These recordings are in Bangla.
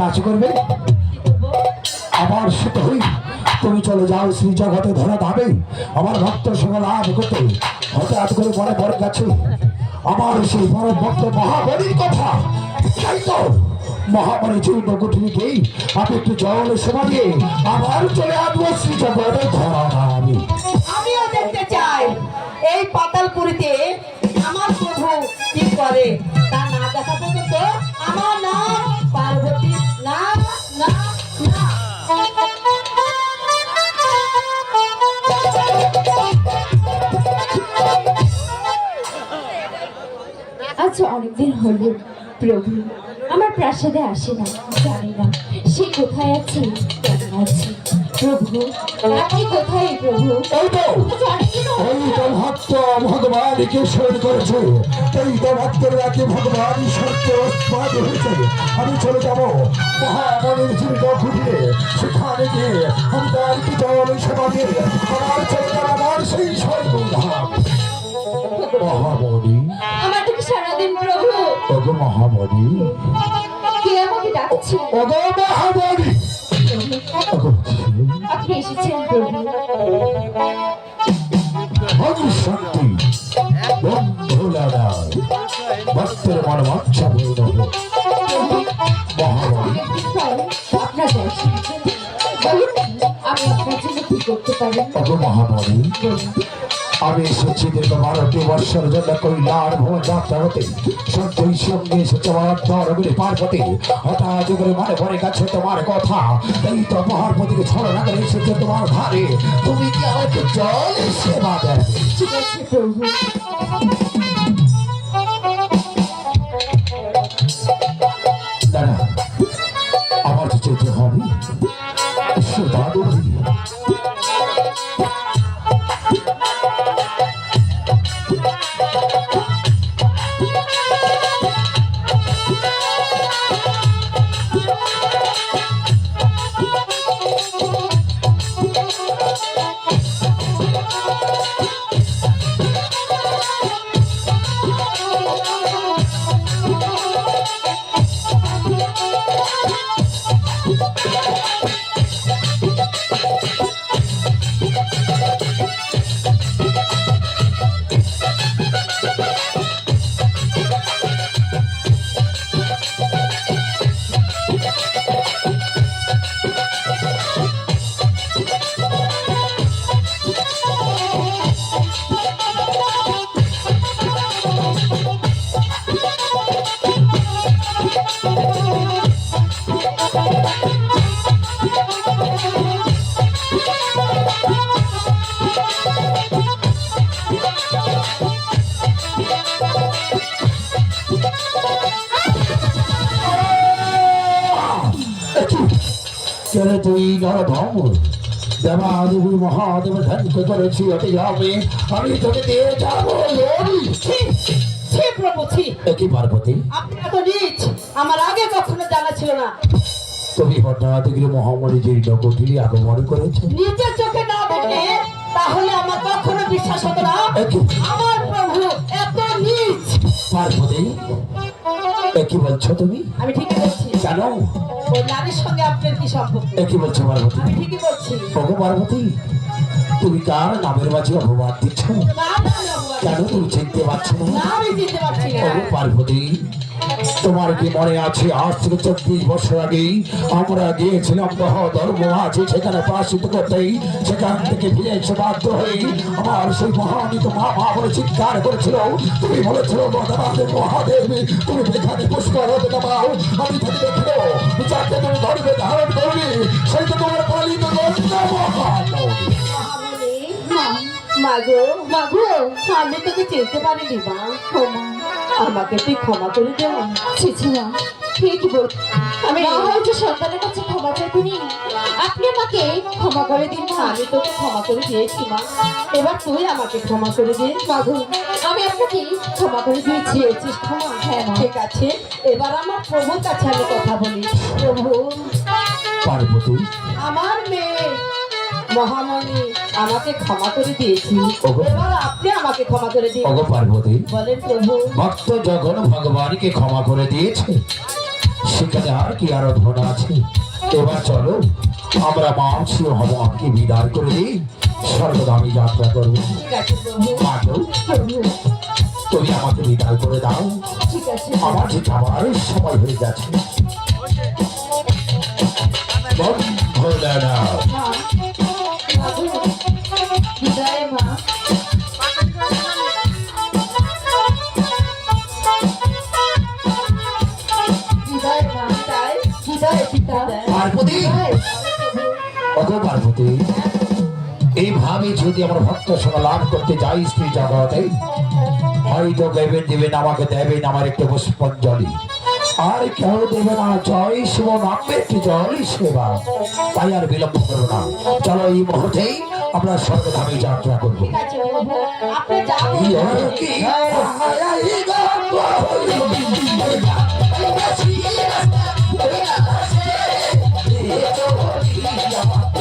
কাজ করবে? আবার সুত হই, তুমি চলে যাও শ্রী জগতে ধরা দাবে আমার ভক্ত সঙ্গে লাভ করতে হঠাৎ করে মনে পড়ে গেছে। আমার সেই বড় ভক্ত মহাবলীর কথা, তাই তো কুঠিনীকে আমি একটু জল সেবা দিয়ে আবার চলে আসব শ্রী জগতে ধরা আজ অনেকদিন হলো প্রভু। আমার প্রাসাদে আসে না জানি না সে কোথায় আছে কেমন আছে। প্রভু আপনি কোথায় প্রভু? করেছে। এই ভক্তের রাতে ভগবান সত্য উৎপাদ হয়েছে। আমি চলে যাব। খুঁটিয়ে সেখানে গিয়ে আমি তার পিতল সেবা দিয়ে আমার চলে যাব আমার সেই মহামণি কে আমাকে ডাকছে? ওগো মহামণি আপনি এসেছেন। প্রভু শক্তি বন্ধু লড়াই ভক্তের পূর্ণ হোক মহামণি অনেকদিন পর আপনার দর্শন। আমি আপনার জন্য কি করতে পারি অত মহামণি বলুন আমি এসেছি দীর্ঘ বারোটি বৎসর জন্য কৈলার ভ্রমণ যাত্রা হতে, সত্যই সঙ্গে এসেছে আমার ধরগুলি পার্বতী হঠাৎ করে মানে পড়ে গেছে তোমার কথা। এই তো মহারপতিকে ছড় না করে এসেছে তোমার ধারে। তুমি কি আমাকে জল সেবা না আমার যেতে হবে সেবা দেবে চলে তুই নরধম দেবাদেবী মহাদেব ধ্যানকে করেছি অতি যাবে আমি তোকে দিয়ে যাব লড়ি ছি প্রভু ছি একই পার্বতী আপনি এত নিচ আমার আগে কখনো জানা ছিল না তুমি গিয়ে মহামারী যে জগৎগুলি আগমন করেছে। নিজের চোখে না দেখে তাহলে আমার কখনো বিশ্বাস হতো না। আমার প্রভু এত পার্বতী একই বলছো তুমি? আমি ঠিকই বলছি। জানো? ওই নারীর সঙ্গে আপনার কি সম্পর্ক? একই বলছো পার্বতী? আমি ঠিকই বলছি। ওগো পার্বতী তুমি কার নামের মাঝে অপবাদ দিচ্ছ। কেন তুমি চিনতে পারছ না? না আমি চিনতে পারছি না। ওগো পার্বতী তোমার কি মনে আছে? আজ থেকে চব্বিশ বছর আগেই আমরা গিয়েছিলাম ধর্ম আছে সেখানে প্রাশিত করতেই সেখান থেকে ফিরে এসে বাধ্য হয়ে আমার সেই মহানিত মা মা বলে চিৎকার করেছিল। তুমি বলেছিল মহাদেব মহাদেব, তুমি এখানে পুষ্কর হতে নামাও আমি তাকে দেখল যাকে তুমি ধরবে ধারণ করবে সেই তো তোমার পালিত মাগো মাগো আমি তোকে চিনতে পারিনি ক্ষমা। আমাকে তুই ক্ষমা করে দে। মা। ছিছি না কে কি বল আমি হয়তো সন্তানের কাছে ক্ষমা আপনি আমাকে ক্ষমা করে দিন মা। আমি তোকে ক্ষমা করে দিয়েছি মা। এবার তুই আমাকে ক্ষমা করে দে। মাগো আমি আপনাকে ক্ষমা করে দিয়েছি। ক্ষমা হ্যাঁ। ঠিক আছে। এবার আমার প্রভুর কাছে আমি কথা বলি। প্রভু। পার্বতী। আমার মেয়ে। মহামণি আমাকে ক্ষমা করে দিয়েছি। এবার আপনি আমাকে ক্ষমা করে দিন। পার্বতী। বলেন প্রভু। ভক্ত যখন ভগবানকে ক্ষমা করে দিয়েছে। সে এখানে আর কি আরাধনা আছে? এবার চলো আমরা মাছি ভগবানকে বিদায় করে দিই সর্বদামি যাত্রা করব। তুমি আমাকে বিদায় করে দাও। আমার যে যাওয়ার সময় হয়ে গেছে। ভোলেনাথ। পার্বতী এইভাবে যদি আমার ভক্ত সঙ্গে লাভ করতে যাই স্ত্রী জগতে হয়তো দেবেন দেবেন আমাকে দেবেন আমার একটু পুষ্পাঞ্জলি আর কেউ দেবে না জয় শিব নামে একটি জয় সেবা তাই আর বিলম্ব করো না চলো এই মুহূর্তেই আমরা স্বর্গধামে যাত্রা করব ইয়ে কি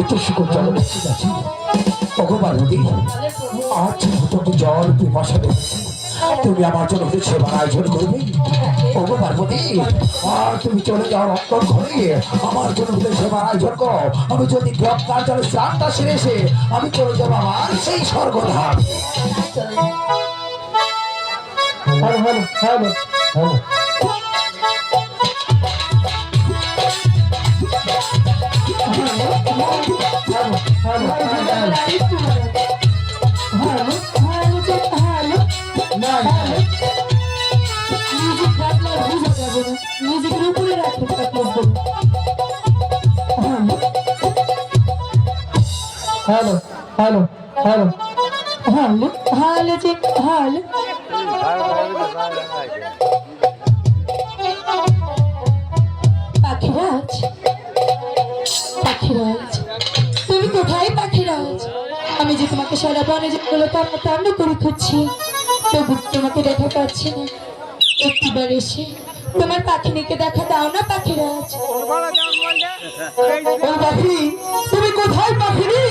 একটু শুকর জল যাচ্ছি ওগো পার্বতী আর ছোট জল পিপাসা দেখছি তুমি আমার জন্য সেবার আয়োজন করবে? ওগো পার্বতী, আর তুমি চলে যাও অন্তর ঘরে। আমার জন্য সেবার আয়োজন করো। আমি যদি গ্রপ্তার জলে স্নানটা সেরে এসে আমি চলে যাব আমার সেই স্বর্গধাম। Hello hello. Hello hello hello. Music রাখলে আর বুঝা যাবে না মিউজিকের উপরে করুন hello hello hello. Hello hello যে হ্যালো। পাখিরাজ পাখিরাজ তুমি কোথায় পাখিরাজ? আমি যে তোমাকে সারা বনে যেগুলো তন্ন তন্ন করে খুঁজছি। তোমাকে দেখা পাচ্ছি না। একটিবার এসে তোমার পাখিনিকে দেখা দাও না পাখিরাজ ও পাখি, তুমি কোথায় পাখিনি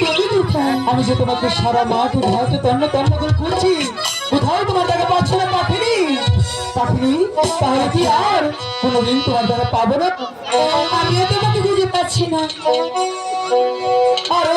তুমি কোথায়? আমি যে তোমাকে সারা মাঠ ঘাটে তন্ন তন্ন করে খুঁজছি কোথাও তোমার দেখা পাচ্ছি না পাখিনি পাখিনি তাহলে কি আর? কোনোদিন তোমার দেখা পাবো না। আমিও তোমাকে খুঁজে পাচ্ছি না। আরে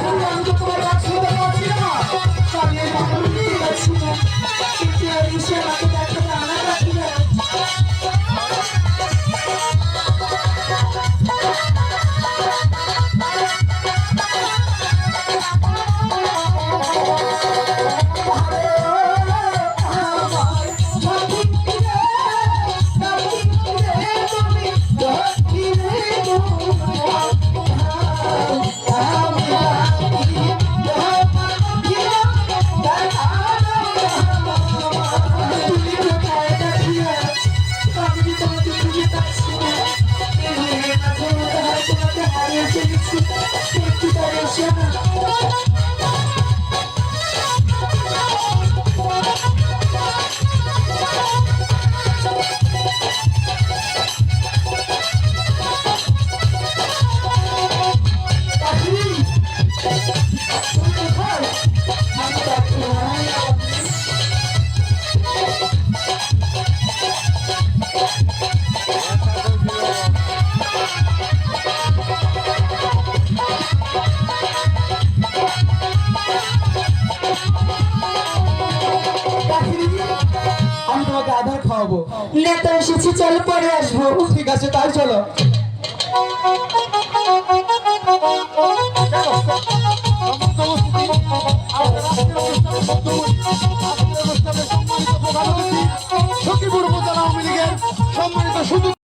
পাবো নেতা এসেছি চল পরে আসব। ঠিক আছে তাই চলো। সম্মানিত শুধু